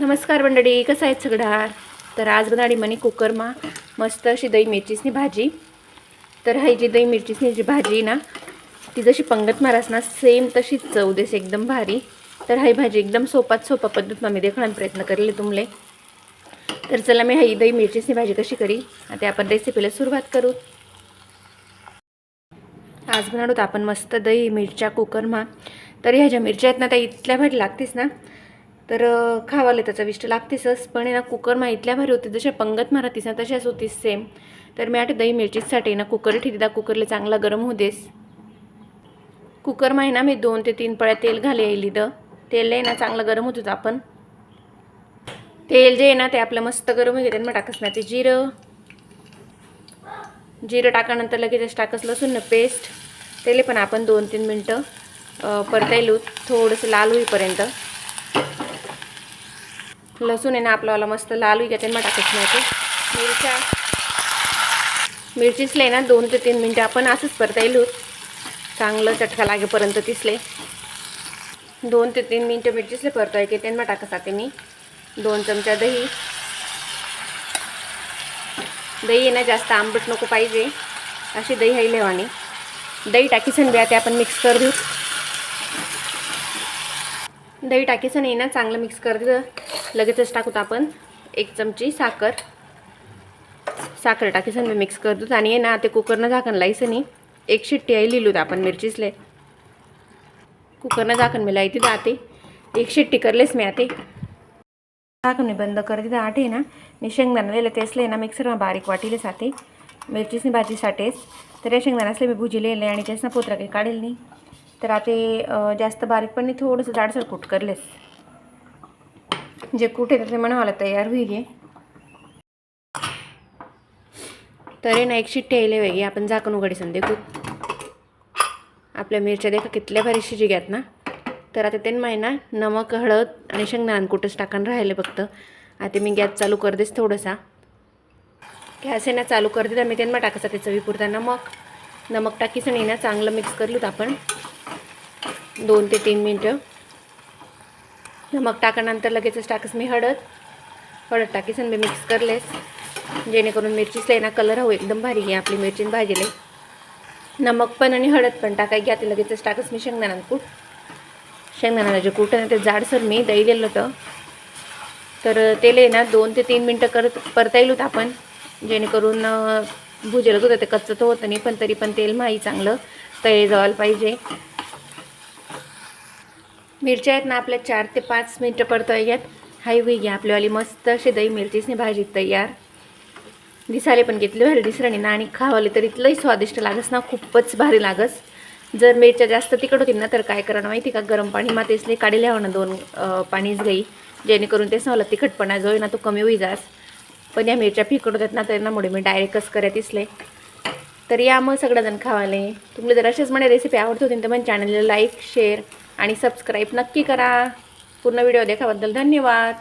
नमस्कार मंडळी कसं आहेत सगळा तर आज बनाडी मनी कुकरमा मस्त अशी दही मिरचीसनी भाजी. तर ही जी दही मिरचीसनी जी भाजी आहे ना ती जशी पंगत मारास ना सेम तशी चव देस एकदम भारी. तर ही भाजी एकदम सोपात सोपा पद्धत मी देखणार प्रयत्न करेल तुमले. तर चला मी ही दही मिरचीसनी भाजी कशी करी आता आपण रेसिपीला सुरुवात करू. आज बनाडूत आपण मस्त दही मिरच्या कुकरमा. तर ह्या ज्या मिरच्या आहेत ना त्या इतल्या भारी लागतीस ना तर खावाले त्याचा विष्ट लागतेसच पण आहे ना कुकरमा माहितल्या भारी होते. जशा पंगत मारतीस ना तशाच होतीस सेम तर मी आठ दही मिरचीसाठी ना कुकर ठेवता. कुकरला चांगला गरम होऊ देस. कुकर माहिना ना मी दोन ते तीन पळ्या तेल घाले येईल द. तेल आहे ना चांगलं गरम होत होतं आपण. तेल जे आहे ना ते आपलं मस्त गरम होईल मग टाकस ना ते जिरं. जिरं टाकानंतर लगेचच टाकस लसूण ना पेस्ट त्याला पण आपण दोन तीन मिनटं अ, परतायलू. थोडंसं लाल होईपर्यंत. लसूण आहे ना आपल्याला मस्त लाल होईल त्याच्यात मग टाकायचं नाही ते मिरच्या मिरचीसले ना दोन ते तीन मिनटं आपण असंच परता येईल चांगलं चटका लागेपर्यंत तिसले दोन ते तीन मिनटं मिरचीसले परताय की त्यांना टाकत जाते मी दोन चमचा दही. दही आहे ना जास्त आंबट नको पाहिजे. अशी दही आहे लेवानी. दही टाकीसन बी आता आपण मिक्स कर देऊ दही टाकीसन नाही ना चांगलं मिक्स कर लगेचच टाकूत आपण. एक चमची साखर. साखर टाकीसन मी मिक्स करतो आणि ना ते कुकरनं झाकण लायचं नाही एक शिट्टी आहे लिहिलूत आपण मिरचीसले. कुकरनं झाकण मी लायती आते. एक शिट्टी करलेस मी आते. झाकण मी बंद कर आठ ना. मी शेंगदाणा लिहिलं तेसले ना मिक्सरमा बारीक वाटीले साथे मिरचीसनी भाजीसाठीच तर या शेंगदाणा असले मी भुजी लिहिले आणि त्यासना पोत्रा काही काढेल नाही. तर आता जास्त बारीक पण नाही थोडंसं जाडसर कूट करलेस. जे कुठे ते म्हणावाला तयार होईल हे. तर आहे ना एक शिट्टी यायला वेगळी आपण झाकण उघडीसन देखू. आपल्या मिरच्या देखा कितल्या भारी शिजी घ्यात ना. तर आता ते आहे ना नमक हळद आणि शेंगदाण कुठंच टाकून राहिले फक्त. आता मी गॅस चालू कर देस थोडंसा. गॅस आहे ना चालू कर देत मी त्यांना टाकायचा ते चवीपुरता नमक नमक टाकीसन नाही ना चांगलं मिक्स करलूत आपण. दोन ते तीन मिनटं. नमक टाकानंतर लगेचच टाकस मी हळद. हळद टाकीसन मी मिक्स करलेस. जेणेकरून मिरचीसला ना कलर हवं एकदम भारी घे आपली मिरचीन भाजीले. नमक पण आणि हळद पण टाकाय घ्या ते लगेचच टाकस मी शेंगदाणा कूट. शेंगदाणा जे कूट ना ते जाडसर मी दही दिलं होतं. तर तेल आहे ना दोन ते तीन मिनटं करत परता येईल होतं आपण. जेणेकरून भुजेलत होतं ते कच्चं तर होतं नाही पण तरी पण तेल माही चांगलं तळे जवायला पाहिजे. मिरच्या आहेत ना आपल्या चार ते पाच मिनटं पडतो यात हाय होई घ्या आपल्यावाली मस्त अशी दही मिरचीसनी भाजी तयार. दिसाले पण घेतले व्हायला दिसराणी ना आणि खावाले तर इथलंही स्वादिष्ट लागस ना खूपच भारी लागस. जर मिरच्या जास्त तिकट होतील ना तर काय करणं माहिती का? गरम पाणी मातेसले काढी हवं ना दोन पाणीच घाई. जेणेकरून तेच मला तिखटपणा जो आहे ना तो कमी होई जास. पण या मिरच्या फिकट होतात ना त्यांनामुळे मी डायरेक्टच करत दिसले. तर या मग सगळेजण खावाले. तुम्हाला जर असेच म्हणे रेसिपी आवडत होती तर मग चॅनलला लाईक शेअर आणि सबस्क्राईब नक्की करा. पूर्ण व्हिडिओ देखाबद्दल धन्यवाद.